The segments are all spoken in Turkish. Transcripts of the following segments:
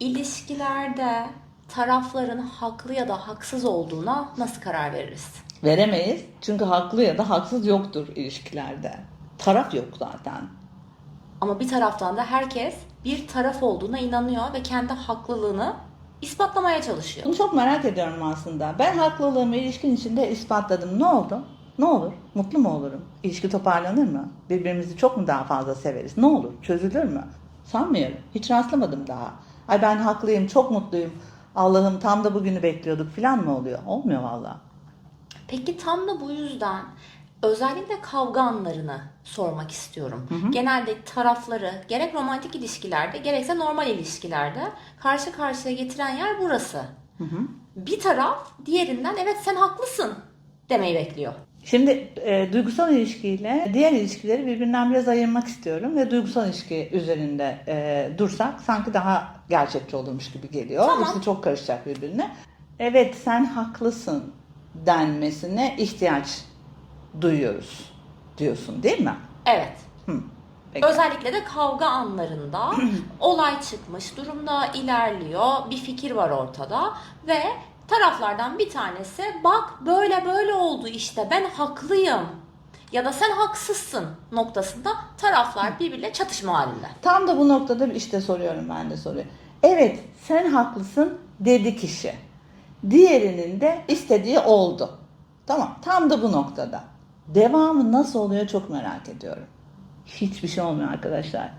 İlişkilerde tarafların haklı ya da haksız olduğuna nasıl karar veririz? Veremeyiz. Çünkü haklı ya da haksız yoktur ilişkilerde. Taraf yok zaten. Ama bir taraftan da herkes bir taraf olduğuna inanıyor ve kendi haklılığını ispatlamaya çalışıyor. Bunu çok merak ediyorum aslında. Ben haklılığımı ilişkin içinde ispatladım. Ne oldu? Ne olur? Mutlu mu olurum? İlişki toparlanır mı? Birbirimizi çok mu daha fazla severiz? Ne olur? Çözülür mü? Sanmıyorum. Hiç rastlamadım daha. Ay ben haklıyım, çok mutluyum. Allah'ım tam da bugünü bekliyorduk falan mı oluyor? Olmuyor valla. Peki tam da bu yüzden özellikle kavga anlarını sormak istiyorum. Genelde tarafları gerek romantik ilişkilerde gerekse normal ilişkilerde karşı karşıya getiren yer burası. Bir taraf diğerinden evet sen haklısın demeyi bekliyor. Şimdi e, duygusal ilişkiyle diğer ilişkileri birbirinden biraz ayırmak istiyorum ve duygusal ilişki üzerinde e, dursak sanki daha gerçekçi olurmuş gibi geliyor. Tamam. İkisi çok karışacak birbirine. Evet sen haklısın denmesine ihtiyaç duyuyoruz diyorsun değil mi? Evet. Hı. Peki. Özellikle de kavga anlarında olay çıkmış durumda ilerliyor. Bir fikir var ortada ve taraflardan bir tanesi bak böyle böyle oldu işte ben haklıyım ya da sen haksızsın noktasında taraflar birbiriyle çatışma halinde. Tam da bu noktada işte soruyorum ben de soruyu. Evet sen haklısın dedi kişi. Diğerinin de istediği oldu. Tamam tam da bu noktada. Devamı nasıl oluyor çok merak ediyorum. Hiçbir şey olmuyor arkadaşlar.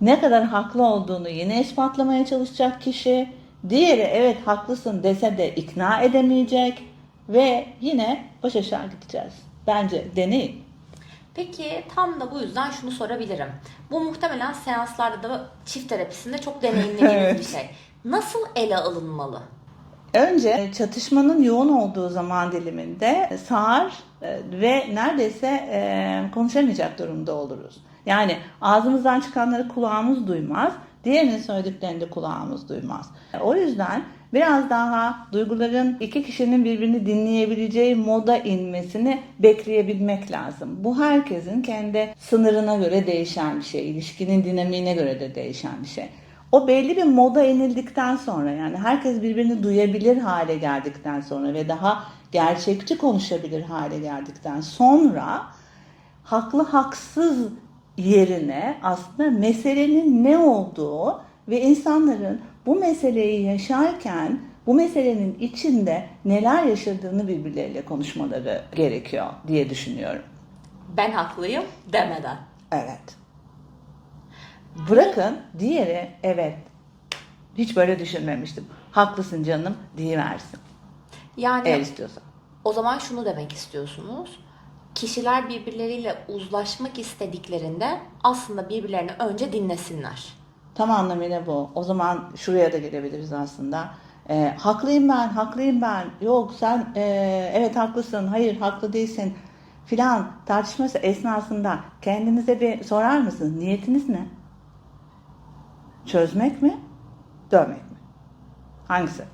Ne kadar haklı olduğunu yine ispatlamaya çalışacak kişi. Diğeri evet haklısın dese de ikna edemeyecek. Ve yine baş aşağı gideceğiz. Bence deneyin. Peki tam da bu yüzden şunu sorabilirim. Bu muhtemelen seanslarda da çift terapisinde çok deneyimlediğimiz Evet. bir şey. Nasıl ele alınmalı? Önce çatışmanın yoğun olduğu zaman diliminde sağır e, ve neredeyse e, konuşamayacak durumda oluruz. Yani ağzımızdan çıkanları kulağımız duymaz, diğerinin söylediklerini de kulağımız duymaz. O yüzden biraz daha duyguların iki kişinin birbirini dinleyebileceği moda inmesini bekleyebilmek lazım. Bu herkesin kendi sınırına göre değişen bir şey, ilişkinin dinamiğine göre de değişen bir şey. O belli bir moda inildikten sonra yani herkes birbirini duyabilir hale geldikten sonra ve daha gerçekçi konuşabilir hale geldikten sonra haklı haksız yerine aslında meselenin ne olduğu ve insanların bu meseleyi yaşarken bu meselenin içinde neler yaşadığını birbirleriyle konuşmaları gerekiyor diye düşünüyorum. Ben haklıyım demeden. Evet. Bırakın diğeri evet hiç böyle düşünmemiştim. Haklısın canım diyiversin. Yani Eğer istiyorsan. O zaman şunu demek istiyorsunuz. Kişiler birbirleriyle uzlaşmak istediklerinde aslında birbirlerini önce dinlesinler. Tam anlamıyla bu. O zaman şuraya da gelebiliriz aslında. Ee, haklıyım ben, haklıyım ben. Yok sen e, evet haklısın, hayır haklı değilsin filan tartışması esnasında kendinize bir sorar mısınız? Niyetiniz ne? Çözmek mi? Dövmek mi? Hangisi?